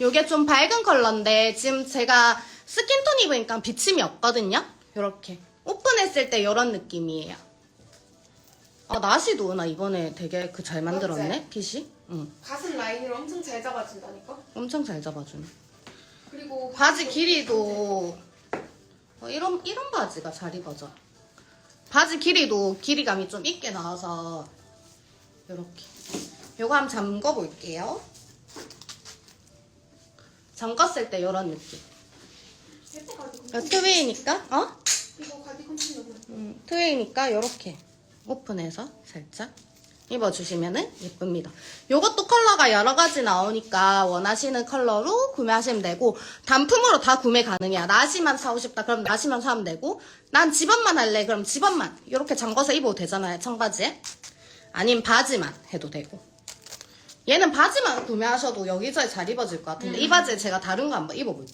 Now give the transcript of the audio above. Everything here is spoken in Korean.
요게 좀 밝은 컬러인데 지금 제가 스킨톤 입으니까 비침이 없거든요. 요렇게 오픈했을 때 요런 느낌이에요. 아 나시도 나 이번에 되게 그 잘 만들었네 핏이. 응. 가슴 라인을 엄청 잘 잡아준다니까. 엄청 잘 잡아주네. 그리고 바지 길이도 어, 이런 이런 바지가 잘 입어져. 바지 길이도 길이감이 좀 있게 나와서 이렇게. 요거 한번 잠궈 볼게요. 잠궜을 때 이런 느낌. 예뻐 가디건. 어, 어? 음, 트웨이니까 이렇게 오픈해서 살짝 입어주시면 예쁩니다. 요것도 컬러가 여러 가지 나오니까 원하시는 컬러로 구매하시면 되고 단품으로 다 구매 가능해요. 나시만 사고 싶다 그럼 나시만 사면 되고 난 집업만 할래 그럼 집업만 이렇게 잠궈서 입어도 되잖아요. 청바지에 아니면 바지만 해도 되고 얘는 바지만 구매하셔도 여기저기 잘 입어질 것 같은데 이 바지에 제가 다른 거 한번 입어볼게요.